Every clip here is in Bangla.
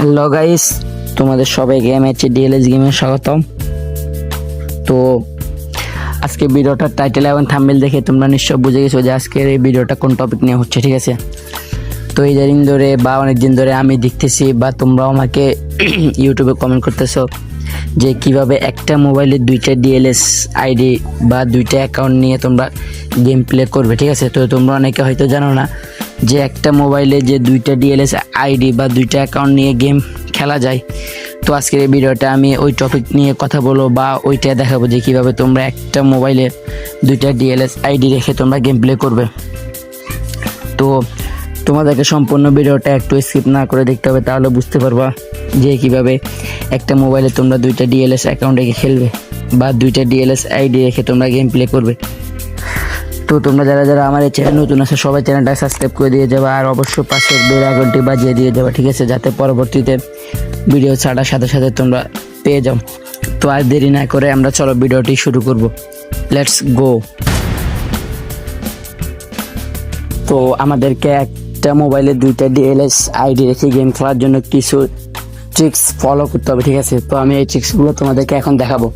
হ্যালো গাইস, তোমাদের সবাই গেম আছে ডিএলএস গেমে স্বাগতম। তো আজকে ভিডিওটার টাইটেল এবং থাম্বেল দেখে তোমরা নিশ্চয় বুঝে গেছো যে আজকের এই ভিডিওটা কোন টপিক নিয়ে হচ্ছে, ঠিক আছে? তো এই দিন ধরে বা অনেক দিন ধরে আমি দেখতেছি বা তোমরাও আমাকে ইউটিউবে কমেন্ট করতেছো যে কীভাবে একটা মোবাইলে দুইটা ডিএলএস আইডি বা দুইটা অ্যাকাউন্ট নিয়ে তোমরা গেম প্লে করবে, ঠিক আছে? তো তোমরা অনেকে হয়তো জানো না যে একটা মোবাইলে যে দুইটা ডিএলএস আইডি বা দুইটা অ্যাকাউন্ট নিয়ে গেম খেলা যায়। তো আজকের এই ভিডিওটা আমি ওই টপিক নিয়ে কথা বলব বা ওইটা দেখাবো যে কীভাবে তোমরা একটা মোবাইলে দুইটা ডিএলএস আইডি রেখে তোমরা গেম প্লে করবে। তো তোমাদেরকে সম্পূর্ণ ভিডিওটা একটু স্কিপ না করে দেখতে হবে, তাহলে বুঝতে পারবা যে কীভাবে একটা মোবাইলে তোমরা দুইটা ডিএলএস অ্যাকাউন্ট রেখে খেলবে বা দুইটা ডিএলএস আইডি রেখে তোমরা গেম প্লে করবে। তো তোমরা যারা যারা আমার এই চ্যানেল নতুন আছে, সবাই চ্যানেলটা সাবস্ক্রাইব করে দিয়ে যাবে আর অবশ্যই পাশে বেল আইকনটি বাজিয়ে দিয়ে যাবে, ঠিক আছে? যাতে পরবর্তীতে ভিডিও ছাড়ার সাথে সাথে তোমরা পেয়ে যাও। তো আর দেরি না করে আমরা চলো ভিডিওটি শুরু করব। লেটস গো তো আমাদেরকে একটা মোবাইলে দুইটা ডিএলএস আইডি রেখে গেম খেলার জন্য কিছু ট্রিক্স ফলো করতে হবে, ঠিক আছে? তো আমি এই ট্রিক্সগুলো তোমাদেরকে এখন দেখাবো।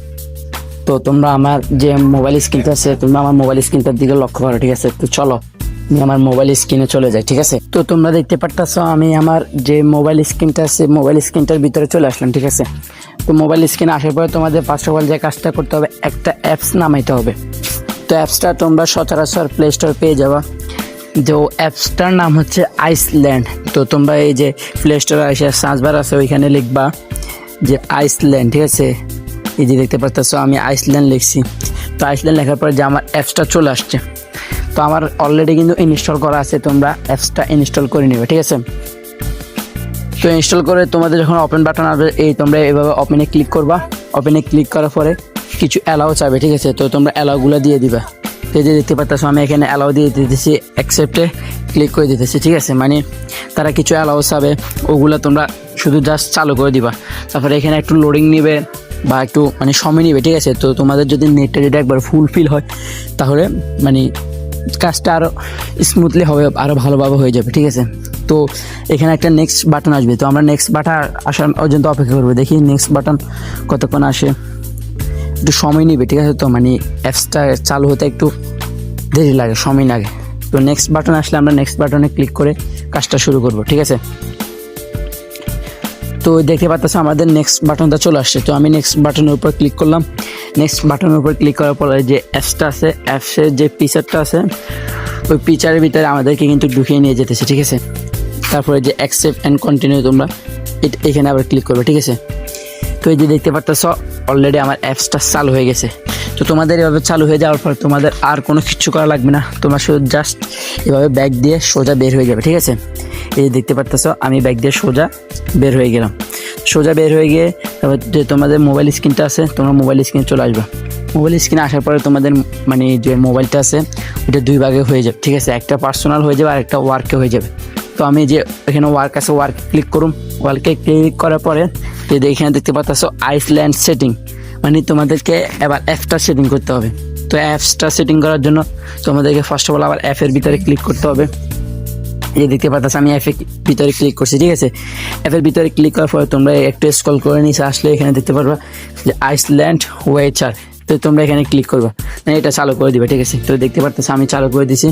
তো তোমরা আমার যে মোবাইল স্ক্রিনটা আছে, তোমরা আমার মোবাইল স্ক্রিনটার দিকে লক্ষ্য করো, ঠিক আছে? তো চলো, আমি আমার মোবাইল স্ক্রিনে চলে যাই, ঠিক আছে? তো তোমরা দেখতে পারতেছো, আমি আমার যে মোবাইল স্ক্রিনটা আছে মোবাইল স্ক্রিনটার ভিতরে চলে আসলাম, ঠিক আছে? তো মোবাইল স্ক্রিনে আসার পরে তোমাদের ফার্স্ট অফ অল যে কাজটা করতে হবে, একটা অ্যাপস নামাইতে হবে। তো অ্যাপসটা তোমরা সচরাচর প্লে স্টোর পেয়ে যাবা। যে অ্যাপসটার নাম হচ্ছে আইসল্যান্ড তো তোমরা এই যে প্লে স্টোরে এসে সার্চ বার আছে, ওইখানে লিখবা যে আইসল্যান্ড ঠিক আছে? এই যে দেখতে পাচ্ছ আমি আইসল্যান্ড লিখছি। তো আইসল্যান্ড লেখার পরে যে আমার অ্যাপসটা চলে আসছে। তো আমার অলরেডি কিন্তু ইনস্টল করা আছে, তোমরা অ্যাপসটা ইনস্টল করে নিবে, ঠিক আছে? তো ইনস্টল করে তোমাদের যখন ওপেন বাটন আসবে, এই তোমরা এভাবে ওপেনে ক্লিক করবা। ওপেনে ক্লিক করার পরে কিছু অ্যালাউ চাবে ঠিক আছে? তো তোমরা অ্যালাউগুলো দিয়ে দিবা। তো যে দেখতে পাচ্ছ আমি এখানে অ্যালাউ দিয়ে দিতেছি অ্যাকসেপ্টে ক্লিক করে দিতেছি, ঠিক আছে? মানে তারা কিছু অ্যালাউ চাবে, ওগুলো তোমরা শুধু জাস্ট চালু করে দিবা। তারপরে এখানে একটু লোডিং নিবে। বা একটু মানে সময় নিবে, ঠিক আছে? তো তোমাদের যদি নেটটা যদি একবার ফুলফিল হয়, তাহলে মানে কাজটা আরও স্মুথলি হবে আরও ভালোভাবে হয়ে যাবে, ঠিক আছে? তো এখানে একটা নেক্সট বাটন আসবে। তো আমরা নেক্সট বাটন আসার পর্যন্ত অপেক্ষা করব। দেখি নেক্সট বাটন কতক্ষণ আসে। একটু সময় নিবে, ঠিক আছে? তো মানে অ্যাপসটা চালু হতে একটু দেরি লাগে, সময় লাগে। তো নেক্সট বাটন আসলে আমরা নেক্সট বাটনে ক্লিক করে কাজটা শুরু করব, ঠিক আছে? তো দেখতে পাচ্ছ আমাদের নেক্সট বাটনটা চলে আসছে। তো আমি নেক্সট বাটনের উপর ক্লিক করলাম। নেক্সট বাটনের উপর ক্লিক করার পরে যে অ্যাপসটা আছে অ্যাপসের যে পিচারটা আছে, ওই পিচারের ভিতরে আমাদেরকে কিন্তু ঢুকিয়ে নিয়ে যেতেছে, ঠিক আছে? তারপরে যে অ্যাকসেপ্ট অ্যান্ড কন্টিনিউ তোমরা এখানে আবার ক্লিক করবে, ঠিক আছে? তো এই যে দেখতে পাচ্ছ অলরেডি আমার অ্যাপসটা চালু হয়ে গেছে। তো তোমাদের এভাবে চালু হয়ে যাওয়ার পর তোমাদের আর কোনো কিচ্ছু করা লাগবে না। তোমরা শুধু জাস্ট এভাবে ব্যাগ দিয়ে সোজা বের হয়ে যাবে, ঠিক আছে? এই দেখতে পাচ্ছ আমি ব্যাগ দিয়ে সোজা বের হয়ে গেলাম। সোজা বের হয়ে গিয়ে তারপর যে তোমাদের মোবাইল স্ক্রিনটা আছে, তোমরা মোবাইল স্ক্রিনে চলে আসবে। মোবাইল স্ক্রিনে আসার পরে তোমাদের মানে যে মোবাইলটা আছে ওটা দুই ভাগে হয়ে যাবে, ঠিক আছে? একটা পার্সোনাল হয়ে যাবে আর একটা ওয়ার্কে হয়ে যাবে। তো আমি যে এখানে ওয়ার্ক আছে ওয়ার্ক ক্লিক করুন ওয়ার্কে ক্লিক করার পরে যে এখানে দেখতে পাচ্ছ আইসল্যান্ড সেটিং মানে তোমাদেরকে এবার অ্যাপটা সেটিং করতে হবে। তো অ্যাপসটা সেটিং করার জন্য তোমাদেরকে ফার্স্ট অফ অল আবার অ্যাপের ভিতরে ক্লিক করতে হবে। এই দেখতে পাচ্ছ আমি অ্যাপের ভিতরে ক্লিক করছি, ঠিক আছে? অ্যাপের ভিতরে ক্লিক করার পরে তোমরা একটু স্ক্রল করে নিচে আসলে এখানে দেখতে পারবা যে আইসল্যান্ড ওয়েচার তো তোমরা এখানে ক্লিক করবা। মানে এটা চালু করে দিবে, ঠিক আছে? তো দেখতে পাচ্ছ আমি চালু করে দিছি।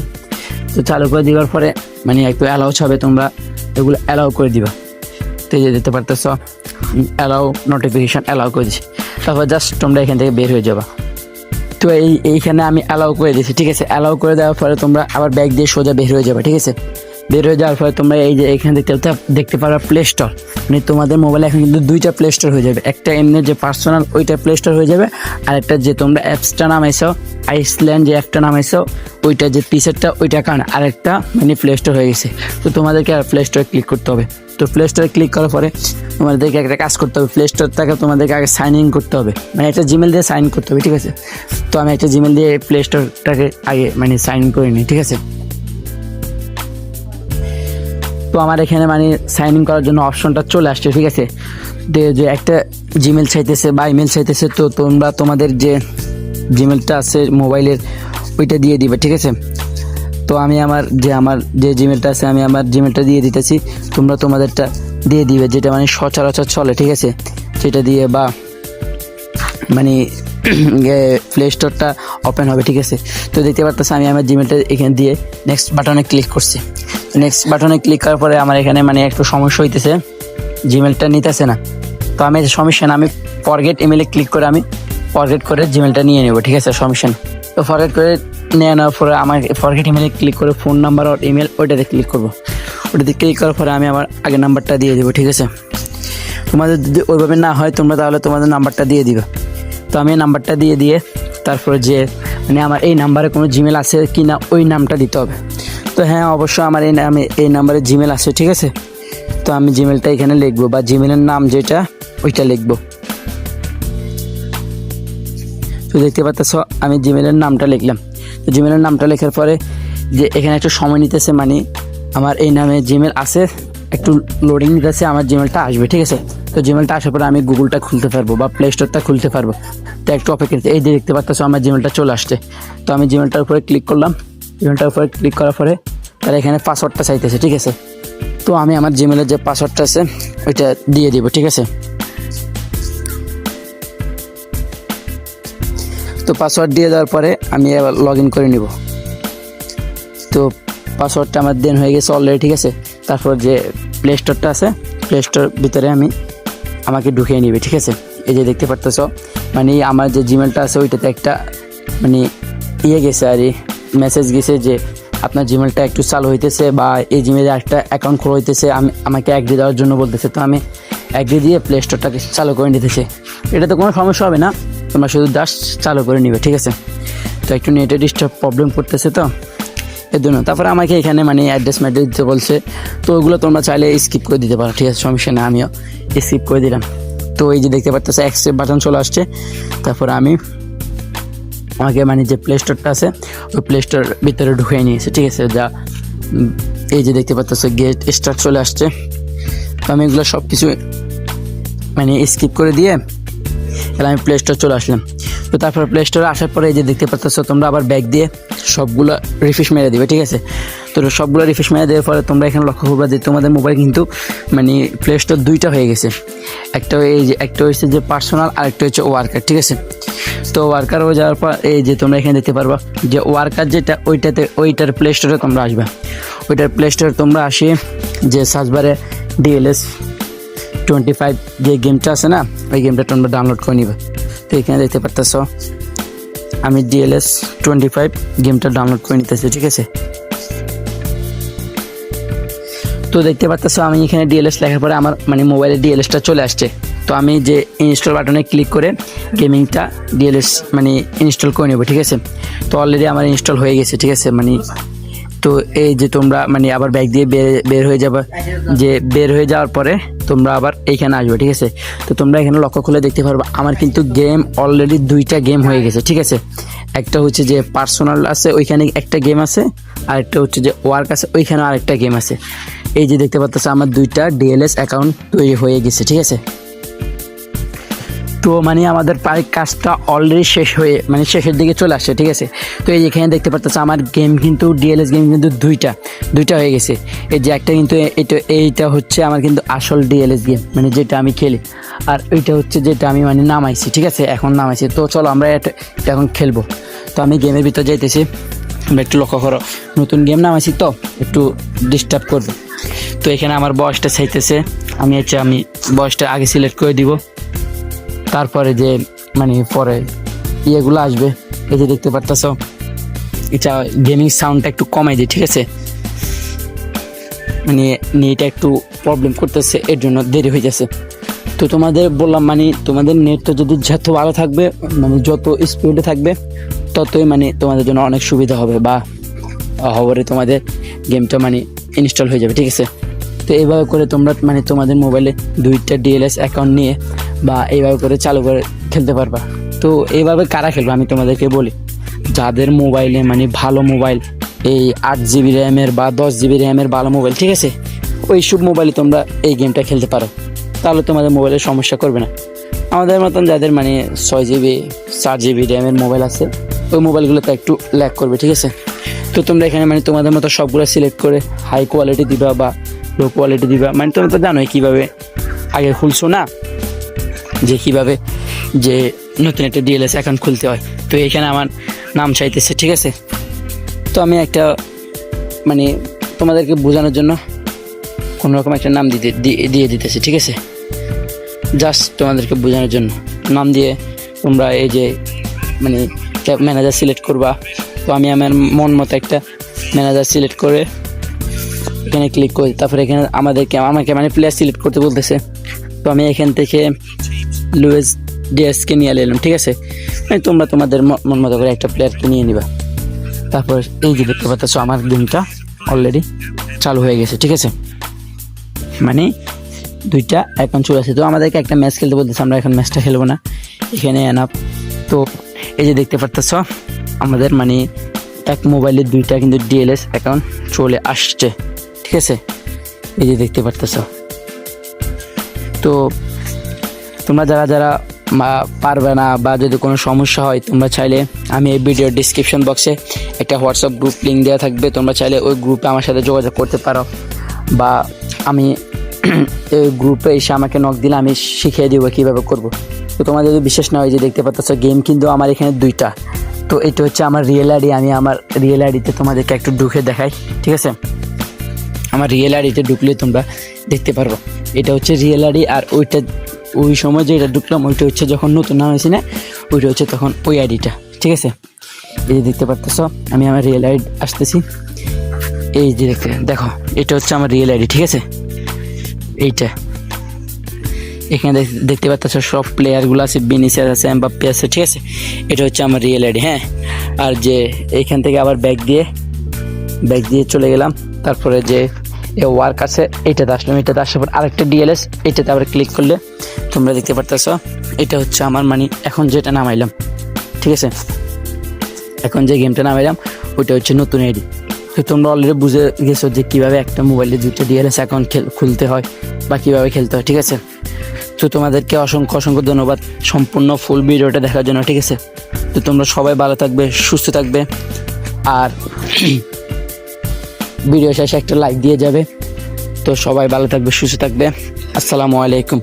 তো চালু করে দেওয়ার পরে মানে একটু অ্যালাউ হবে, তোমরা এগুলো অ্যালাউ করে দিবা। তো যে দেখতে পারতেছ অ্যালাউ নোটিফিকেশান অ্যালাউ করে দিছি। তারপর জাস্ট তোমরা এখান থেকে বের হয়ে যাবা। তো এই, এইখানে আমি অ্যালাউ করে দিয়েছি, ঠিক আছে? অ্যালাউ করে দেওয়ার পরে তোমরা আবার ব্যাগ দিয়ে সোজা বের হয়ে যাবে, ঠিক আছে? বের হয়ে যাওয়ার পরে তোমরা এই যে এখানে দেখতে দেখতে পারো প্লে স্টোর মানে তোমাদের মোবাইলে এখন কিন্তু দুইটা প্লে স্টোর হয়ে যাবে। একটা এমনি যে পার্সোনাল ওইটা প্লে স্টোর হয়ে যাবে, আর একটা যে তোমরা অ্যাপসটা নামাইছো আইসল্যান্ড যে অ্যাপটা নামাইছো, ওইটা যে টি শার্টটা ওইটা কারণ আরেকটা মানে প্লে স্টোর হয়ে গেছে। তো তোমাদেরকে আর প্লে স্টোরে ক্লিক করতে হবে। তো প্লে স্টোরে ক্লিক করার পরে তোমাদেরকে একটা কাজ করতে হবে। প্লে স্টোর থেকে তোমাদেরকে আগে সাইন ইন করতে হবে। মানে একটা জিমেল দিয়ে সাইন করতে হবে, ঠিক আছে? তো আমি একটা জিমেল দিয়ে প্লে স্টোরটাকে আগে মানে সাইন করে নিই, ঠিক আছে? তো আমার এখানে মানে সাইন ইন করার জন্য অপশনটা চলে আসছে, ঠিক আছে? যে একটা জিমেল চাইতেছে বা ইমেল চাইতেছে, তো তোমরা তোমাদের যে জিমেলটা আছে মোবাইলের ওইটা দিয়ে দিবে, ঠিক আছে? তো আমি আমার যে আমার যে জিমেলটা আছে, আমি আমার জিমেলটা দিয়ে দিতেছি। তোমরা তোমাদেরটা দিয়ে দিবে, যেটা মানে সচরাচর চলে, ঠিক আছে? সেটা দিয়ে বা মানে প্লে স্টোরটা ওপেন হবে, ঠিক আছে? তো দেখতে পারতেছে, আমি আমার জিমেলটা এখানে দিয়ে নেক্সট বাটনে ক্লিক করছি। নেক্সট বাটনে ক্লিক করার পরে আমার এখানে মানে একটু সমস্যা হইতেছে জিমেলটা নিতেছে না। তো আমি সমস্যা না, আমি ফরগেট ইমেলে ক্লিক করে আমি ফরগেট করে জিমেলটা নিয়ে নেব, ঠিক আছে? সমস্যা তো ফরগেট করে নিয়ে নেওয়ার পরে আমার ফরগেট ইমেলে ক্লিক করে ফোন নাম্বার আর ইমেল ওইটাতে ক্লিক করব। ওটাতে ক্লিক করার পরে আমি আমার আগের নাম্বারটা দিয়ে দেবো, ঠিক আছে? তোমাদের যদি ওইভাবে না হয়, তোমরা তাহলে তোমাদের নাম্বারটা দিয়ে দিবে। তো আমি নাম্বারটা দিয়ে দিয়ে তারপরে যে মানে আমার এই নাম্বারে কোনো জিমেল আছে কি না ওই নামটা দিতে হবে। তো হ্যাঁ অবশ্যই আমার এই নামে, এই নাম্বারে জিমেল আছে, ঠিক আছে? তো আমি জিমেলটা এখানে লিখব বা জিমেলের নাম যেটা, ওইটা লিখব। তো দেখতে পাচ্ছ, আমি জিমেলের নামটা লিখলাম। তো জিমেলের নামটা লেখার পরে যে এখানে একটু সময় নিতেছে মানে আমার এই নামে জিমেল আছে, একটু লোডিং নিতেছে, আমার জিমেলটা আসবে, ঠিক আছে? তো জিমেলটা আসার পরে আমি গুগলটা খুলতে পারব বা প্লে স্টোরটা খুলতে পারব। তো একটু অপেক্ষা এই যে দেখতে পাচ্ছ আমার জিমেলটা চলে আসছে। তো আমি জিমেলটার উপরে ক্লিক করলাম। জিমেলটার উপরে ক্লিক করার পরে তারা এখানে পাসওয়ার্ডটা চাইতেছে, ঠিক আছে? তো আমি আমার জিমেলের যে পাসওয়ার্ডটা আছে, ওইটা দিয়ে দিব, ঠিক আছে? তো পাসওয়ার্ড দিয়ে দেওয়ার পরে আমি এবার লগ ইন করে নিব। তো পাসওয়ার্ডটা আমার দেন হয়ে গেছে অলরেডি ঠিক আছে? তারপর যে প্লে স্টোরটা আছে প্লে স্টোর ভিতরে আমি আমাকে ঢুকিয়ে নিবে, ঠিক আছে? এই যে দেখতে পারতেছ মানে আমার যে জিমেলটা আছে, ওইটাতে একটা মানে ইয়ে গেছে আর মেসেজ গেছে যে আপনার জিমেলটা একটু চালু হইতেছে বা এই জিমেলে একটা অ্যাকাউন্ট খোলা হইতেছে, আমি, আমাকে অ্যাগ্রি দেওয়ার জন্য বলতেছে। তো আমি অ্যাগ্রি দিয়ে প্লে স্টোরটাকে চালু করে নিতেছে। এটা তো কোনো সমস্যা হবে না। তোমরা শুধু জাস্ট চালু করে নিবে, ঠিক আছে? তো একটু নেটে ডিস্টার্ব প্রবলেম করতেছে তো এর জন্য তারপরে আমাকে এখানে মানে অ্যাড্রেস ম্যাড্রেস দিতে বলছে, তো ওগুলো তোমরা চাইলে স্কিপ করে দিতে পারো, ঠিক আছে? সমস্যা না আমিও স্কিপ করে দিলাম। তো এই যে দেখতে পাচ্ছ অ্যাক্সেপ্ট বাটন চলে আসছে। তারপরে আমি আমাকে মানে যে প্লে স্টোরটা আছে, ওই প্লে স্টোর ভিতরে ঢুকিয়ে নিয়েছে, ঠিক আছে? যা এই যে দেখতে পাচ্ছ গেট স্টার্ট চলে আসছে। তো আমি এগুলো সব কিছু মানে স্কিপ করে দিয়ে তাহলে আমি প্লে স্টোর চলে আসলাম। তো তারপর প্লে স্টোরে আসার পরে এই যে দেখতে পাচ্ছ, তোমরা আবার ব্যাগ দিয়ে সবগুলো রিফ্রেশ মেরে দিবে, ঠিক আছে? তো সবগুলো রিফ্রেশ মেরে দেওয়ার পরে তোমরা এখানে লক্ষ্য করবে যে তোমাদের মোবাইল কিন্তু মানে প্লে স্টোর দুইটা হয়ে গেছে। একটা এই যে, একটা হচ্ছে যে পার্সোনাল আর একটা হচ্ছে ওয়ার্কার ঠিক আছে? তো ওয়ার্কার হয়ে যাওয়ার পর এই যে তোমরা এখানে দেখতে পারবা যে ওয়ার্কার যেটা, ওইটাতে, ওইটার প্লে স্টোরে তোমরা আসবে। ওইটার প্লে স্টোরে তোমরা আসিয়ে যে সার্চবারে ডিএলএস টোয়েন্টি ফাইভ যে গেমটা আছে না, ওই গেমটা তোমরা ডাউনলোড করে নিবে। তো এখানে দেখতে পারতেছ, আমি ডিএলএস টোয়েন্টি ফাইভ গেমটা ডাউনলোড করে নিতেছি, ঠিক আছে? তো দেখতে পাচ্ছ আমি এখানে ডিএলএস লেখার পরে আমার মানে মোবাইলে ডিএলএসটা চলে আসছে। তো আমি যে ইনস্টল বাটনে ক্লিক করে গেমিংটা ডিএলএস মানে ইনস্টল করে নেব, ঠিক আছে? তো অলরেডি আমার ইনস্টল হয়ে গেছে, ঠিক আছে? মানে তো এই যে তোমরা মানে আবার ব্যাগ দিয়ে বের হয়ে যাবে। যে বের হয়ে যাওয়ার পরে তোমরা আবার এইখানে আসবে, ঠিক আছে? তো তোমরা এখানে লক্ষ্য খুলে দেখতে পারবে, আমার কিন্তু গেম অলরেডি দুইটা গেম হয়ে গেছে, ঠিক আছে? একটা হচ্ছে যে পার্সোনাল আছে, ওইখানে একটা গেম আছে, আর একটা হচ্ছে যে ওয়ার্ক আছে ওইখানে আরেকটা গেম আছে। এই যে দেখতে পাচ্ছ আমার দুইটা ডিএলএস অ্যাকাউন্ট তৈরি হয়ে গেছে, ঠিক আছে? তো মানে আমাদের প্রায় কাজটা অলরেডি শেষ হয়ে মানে শেষের দিকে চলে আসছে, ঠিক আছে? তো এই এখানে দেখতে পাচ্ছ আমার গেম কিন্তু ডিএলএস গেম কিন্তু দুইটা দুইটা হয়ে গেছে। এই যে একটা কিন্তু এটা, এইটা হচ্ছে আমার কিন্তু আসল ডিএলএস গেম মানে যেটা আমি খেলি। আর ওইটা হচ্ছে যেটা আমি মানে নামাইছি, ঠিক আছে? এখন নামাইছি। তো চলো আমরা এটা এখন খেলব। তো আমি গেমের ভিতর যাইতেছি। তোমরা একটু লক্ষ্য করো, নতুন গেম নামাইছি তো, একটু ডিস্টার্ব করবে। তো এখানে আমার বয়সটা চাইতেছে, আমি হচ্ছে, আমি বয়সটা আগে সিলেক্ট করে দিব। তারপরে যে মানে পরে ইয়েগুলো আসবে, এই যে দেখতে পারতেছ, এটা গেমিং সাউন্ডটা একটু কমাই দিই ঠিক আছে? মানে নেট একটু প্রবলেম করতেছে, এর জন্য দেরি হয়ে যাচ্ছে। তো তোমাদের বললাম মানে তোমাদের নেটটা যদি যত ভালো থাকবে মানে যত স্পিডে থাকবে, ততই মানে তোমাদের জন্য অনেক সুবিধা হবে বা হবরে তোমাদের গেমটা মানে ইনস্টল হয়ে যাবে, ঠিক আছে? তো এইভাবে করে তোমরা মানে তোমাদের মোবাইলে দুইটা ডিএলএস অ্যাকাউন্ট নিয়ে বা এইভাবে করে চালু করে খেলতে পারবা। তো এইভাবে কারা খেলবে আমি তোমাদেরকে বলি। যাদের মোবাইলে মানে ভালো মোবাইল, এই আট জিবি র্যামের বা দশ জিবি র্যামের ভালো মোবাইল, ঠিক আছে? ওই সব মোবাইলে তোমরা এই গেমটা খেলতে পারো। তাহলে তোমাদের মোবাইলের সমস্যা করবে না। আমাদের মতন যাদের মানে ছয় জিবি, চার জিবি র্যামের মোবাইল আছে, ওই মোবাইলগুলোতে একটু ল্যাক করবে, ঠিক আছে? তো তোমরা এখানে মানে তোমাদের মতো সবগুলো সিলেক্ট করে হাই কোয়ালিটি দিবা বা লো কোয়ালিটি দিবা। মানে তোমরা তো জানোই কীভাবে আগে খুলছো না? যে কীভাবে যে নতুন একটা ডিএলএস অ্যাকাউন্ট খুলতে হয়। তো এখানে আমার নাম চাইতেছে, ঠিক আছে? তো আমি একটা মানে তোমাদেরকে বোঝানোর জন্য কোনো রকম একটা নাম দিতে দিয়ে- দিতেছি, ঠিক আছে? জাস্ট তোমাদেরকে বোঝানোর জন্য। নাম দিয়ে তোমরা এই যে মানে ম্যানেজার সিলেক্ট করবা। তো আমি আমার মন মতো একটা ম্যানেজার সিলেক্ট করে এখানে ক্লিক করি। তারপরে এখানে আমাদেরকে, আমাকে মানে প্লেয়ার সিলেক্ট করতে বলতেছে। তো আমি এখান থেকে লুয়েস ডিএসকে নিয়ে এলাম ঠিক আছে? মানে তোমরা তোমাদের মন মতো করে একটা প্লেয়ারকে নিয়ে নিবা। তারপর এই যে দেখতে পাচ্ছ আমার গেমটা অলরেডি চালু হয়ে গেছে, ঠিক আছে? মানে দুইটা অ্যাকাউন্ট চলে আসে। তো আমাদেরকে একটা ম্যাচ খেলতে বলতেছে, আমরা এখন ম্যাচটা খেলব না। এখানে এনাফ তো এই যে দেখতে পারতেছ আমাদের মানে এক মোবাইলে দুইটা কিন্তু ডিএলএস অ্যাকাউন্ট চলে আসছে, ঠিক আছে? এই যে দেখতে পারতেছ। তো তোমরা যারা যারা পারবে না বা যদি কোনো সমস্যা হয়, তোমরা চাইলে আমি এই ভিডিওর ডিসক্রিপশন বক্সে একটা হোয়াটসঅ্যাপ গ্রুপ লিঙ্ক দেওয়া থাকবে। তোমরা চাইলে ওই গ্রুপে আমার সাথে যোগাযোগ করতে পারো। বা আমি এই গ্রুপে এসে আমাকে নক দিলে আমি শিখিয়ে দিব কীভাবে করব। তো তোমার যদি বিশেষ না হয় যে দেখতে পাচ্ছ গেম কিন্তু আমার এখানে দুইটা। তো এটা হচ্ছে আমার রিয়েল আইডি আমি আমার রিয়েল আইডিতে তোমাদেরকে একটু ঢুকে দেখাই, ঠিক আছে? আমার রিয়েল আইডিতে ঢুকলে তোমরা দেখতে পারব এটা হচ্ছে রিয়েল আইডি আর ওইটা ওই সময় যেটা ঢুকলাম, ওইটা হচ্ছে যখন নতুন নাম হয়েছে না, ওইটা হচ্ছে তখন ওই আইডিটা, ঠিক আছে? এই যে দেখতে পারতেছ, আমি আমার রিয়েল আইডি আসতেছি। এই যে দেখতে, দেখো, এটা হচ্ছে আমার রিয়েল আইডি ঠিক আছে? এইটা। এখানে দেখ- দেখতে পাচ্ছ সব প্লেয়ারগুলো আছে বিনিসিয়াস আছে এমবাপ্পে আছে, ঠিক আছে? এটা হচ্ছে আমার রিয়েল আইডি হ্যাঁ? আর যে এইখান থেকে আবার ব্যাগ দিয়ে ব্যাগ দিয়ে চলে গেলাম। তারপরে যে ওয়ার্ক আছে, এটাতে আসলাম, এটাতে আসার পর আরেকটা ডিএলএস এটাতে আবার ক্লিক করলে তোমরা দেখতে পারতেছ, এটা হচ্ছে আমার মানে এখন যেটা নামাইলাম, ঠিক আছে? এখন যে গেমটা নামাইলাম, ওইটা হচ্ছে নতুন আইডি তো তোমরা অলরেডি বুঝে গেছো যে কীভাবে একটা মোবাইলে দুটো ডিএলএস অ্যাকাউন্ট খুলতে হয় বা কীভাবে খেলতে হয়, ঠিক আছে? তো তোমাদেরকে অসংখ্য অসংখ্য ধন্যবাদ সম্পূর্ণ ফুল ভিডিওটা দেখার জন্য, ঠিক আছে? তো তোমরা সবাই ভালো থাকবে, সুস্থ থাকবে। আর ভিডিও শেষে একটা লাইক দিয়ে যাবে। তো সবাই ভালো থাকবে, সুস্থ থাকবে। আসসালামু আলাইকুম।